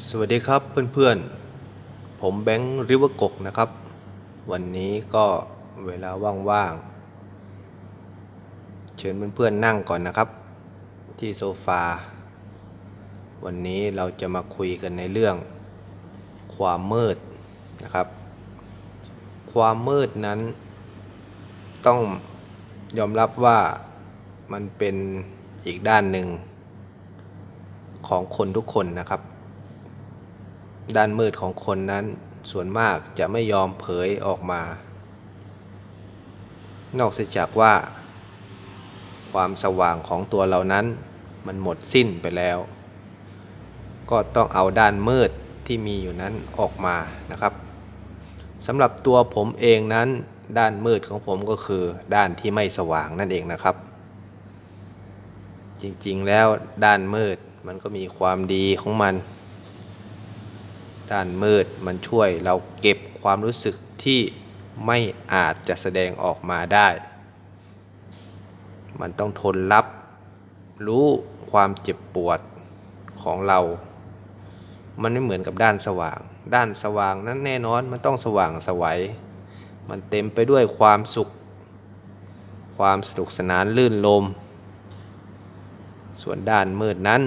สวัสดีครับเพื่อนๆ ผมแบงค์ริเวอร์กกนะครับ วันนี้ก็เวลาว่างๆ เชิญเพื่อนๆนั่งก่อนนะครับ ที่โซฟา วันนี้เราจะมาคุยกันในเรื่อง ความมืดนะครับ ความมืดนั้น ต้องยอมรับว่ามันเป็นอีกด้านหนึ่งของคนทุกคนนะครับ ด้านมืดของคนนั้นส่วนมากจะไม่ยอมเผยออกมา นอกเสียจากว่า ความสว่างของตัวเรานั้นมันหมดสิ้นไปแล้ว ก็ต้องเอาด้านมืดที่มีอยู่นั้นออกมานะครับสำหรับตัวผมเองนั้น ด้านมืดของผมก็คือด้านที่ไม่สว่างนั่นเองนะครับ จริงๆแล้วด้านมืดมันก็มีความดีของมัน ด้านมืด มันช่วยเราเก็บความรู้สึกที่ไม่อาจจะแสดงออกมาได้ มันต้องทนรับ รู้ความเจ็บปวดของเรา มันไม่เหมือนกับด้านสว่าง ด้านสว่างนั้นแน่นอนมันต้องสว่างสวัย มันเต็มไปด้วยความสุข ความสนุกสนานลื่นลม ส่วนด้านมืดนั้น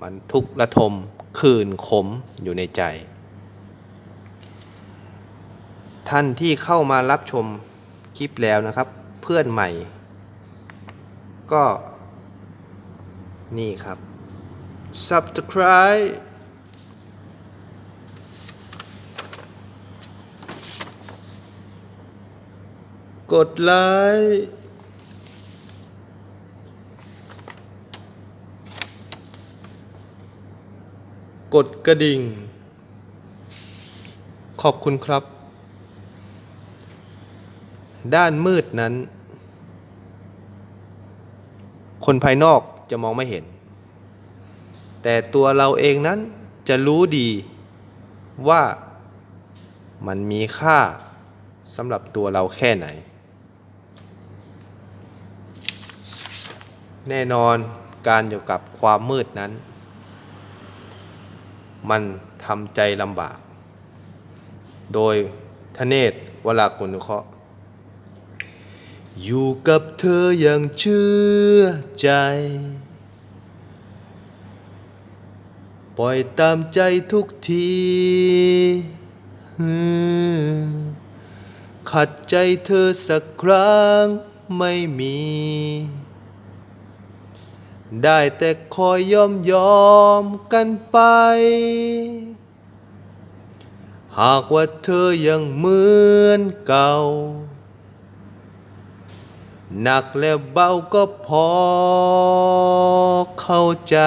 มันทุกข์ระทม คืนขมอยู่ในใจ ท่านที่เข้ามารับชมคลิปแล้วนะครับ เพื่อนใหม่ ก็นี่ครับ subscribe กดไลค์ กดกระดิ่ง ขอบคุณครับ ด้านมืดนั้น คนภายนอกจะมองไม่เห็น แต่ตัวเราเองนั้นจะรู้ดีว่ามันมีค่าสำหรับตัวเราแค่ไหน แน่นอนการอยู่กับความมืดนั้น มันทำใจลำบาก โดยทเนศวรากุนเคราะห์อยู่กับเธออย่างเชื่อใจ ปล่อยตามใจทุกทีขัดใจเธอสักครั้งไม่มี ได้แต่คอยยอมยอมกันไป หากว่าเธอยังเหมือนเก่า หนักและเบาก็พอเข้าใจ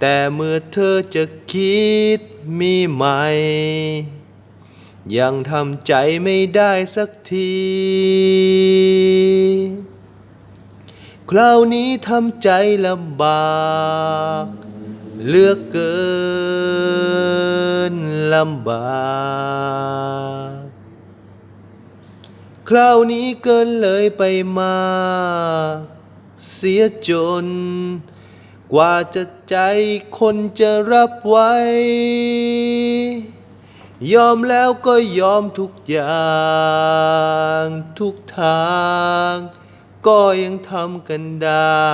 แต่เมื่อเธอจะคิดมีใหม่ ยังทำใจไม่ได้สักที คราวนี้ทำใจลำบากเลือกเกินลำบากคราวนี้เกินเลยไปมา เสียจน กว่าจะใจคนจะรับไว้ ยอมแล้วก็ยอมทุกอย่าง ทุกทาง ก็ยังทำกันได้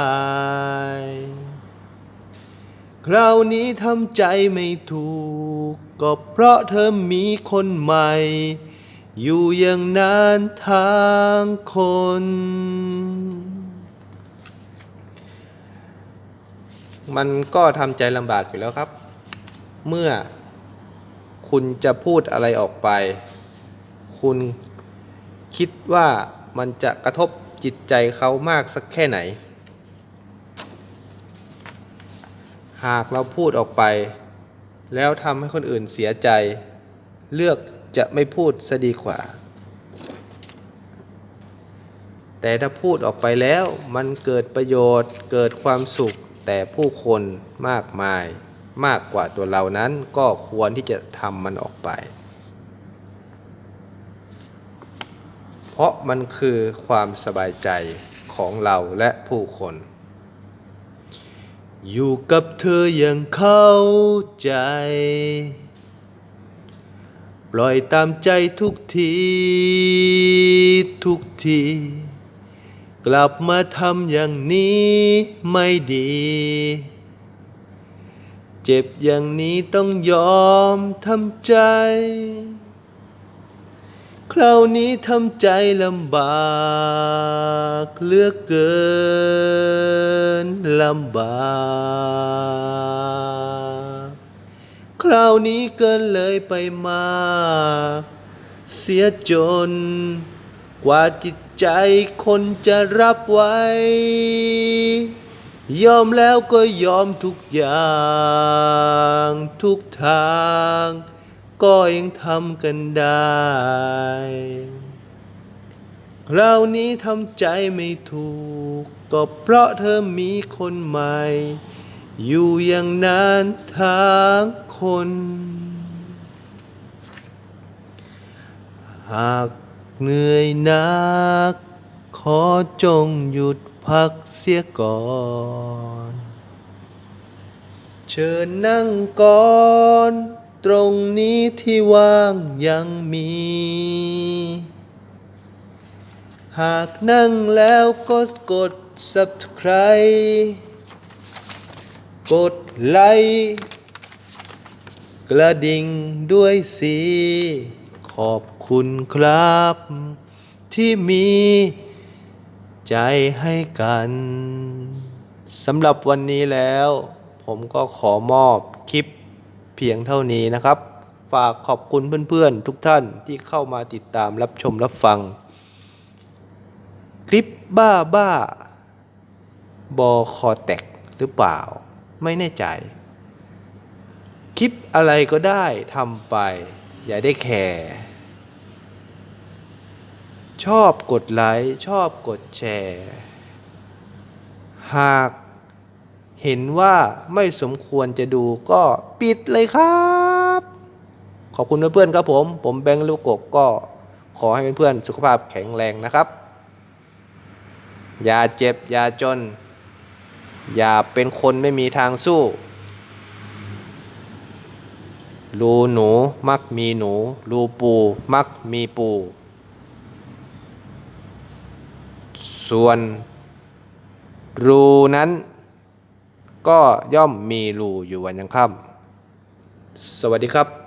คราวนี้ทำใจไม่ถูก ก็เพราะเธอมีคนใหม่ อยู่อย่างนานทางคน มันก็ทำใจลำบากอยู่แล้วครับ เมื่อคุณจะพูดอะไรออกไป คุณคิดว่ามันจะกระทบ จิตใจเขามากสักแค่ไหน หากเราพูดออกไป แล้วทำให้คนอื่นเสียใจ เลือกจะไม่พูดซะดีกว่า แต่ถ้าพูดออกไปแล้วมันเกิดประโยชน์เกิดความสุขแต่ผู้คนมากมายมากกว่าตัวเรานั้นก็ควรที่จะทำมันออกไป เพ ราะมันคือความสบายใจของเราและผู้คน อยู่กับเธออย่างเข้าใจ ปล่อยตามใจทุกทีทุกที กลับมาทำอย่างนี้ไม่ดี เจ็บอย่างนี้ต้องยอมทำใจ คราวนี้ทำใจลำบากเลือกเกินลำบากคราวนี้เกินเลยไปมา เสียจน กว่าจิตใจคนจะรับไว้ ยอมแล้วก็ยอมทุกอย่าง ทุกทาง ก็ยังทำกันได้คราวนี้ทำใจไม่ถูก ก็เพราะเธอมีคนใหม่ อยู่อย่างนั้นทั้งคน หากเหนื่อยนัก ขอจงหยุดพักเสียก่อน เชิญนั่งก่อน ตรงนี้ที่ว่างยังมี หากนั่งแล้วก็กด subscribe กดไลค์กระดิ่งด้วยสิ ขอบคุณครับ ที่มีใจให้กันสำหรับวันนี้แล้ว ผมก็ขอมอบคลิป พียงเท่านี้นะครับ ฝากขอบคุณเพื่อนๆ ทุกท่านที่เข้ามาติดตามรับชมรับฟัง คลิปบ้าบ้าบอคอแตกหรือเปล่า ไม่แน่ใจ คลิปอะไรก็ได้ทำไป อย่าได้แคร์ชอบกดไลค์ ชอบกดแชร์ หาก เห็นว่าไม่สมควรจะดูก็ปิดเลยครับ ขอบคุณเพื่อนๆครับผม ผมแบงค์ลูกกกก็ขอให้เพื่อนๆสุขภาพแข็งแรงนะครับ อย่าเจ็บ อย่าจน อย่าเป็นคนไม่มีทางสู้รูหนูมักมีหนูรูปูมักมีปู ส่วนรูนั้น ก็ย่อมมีรูอยู่วันยังค่ำสวัสดีครับ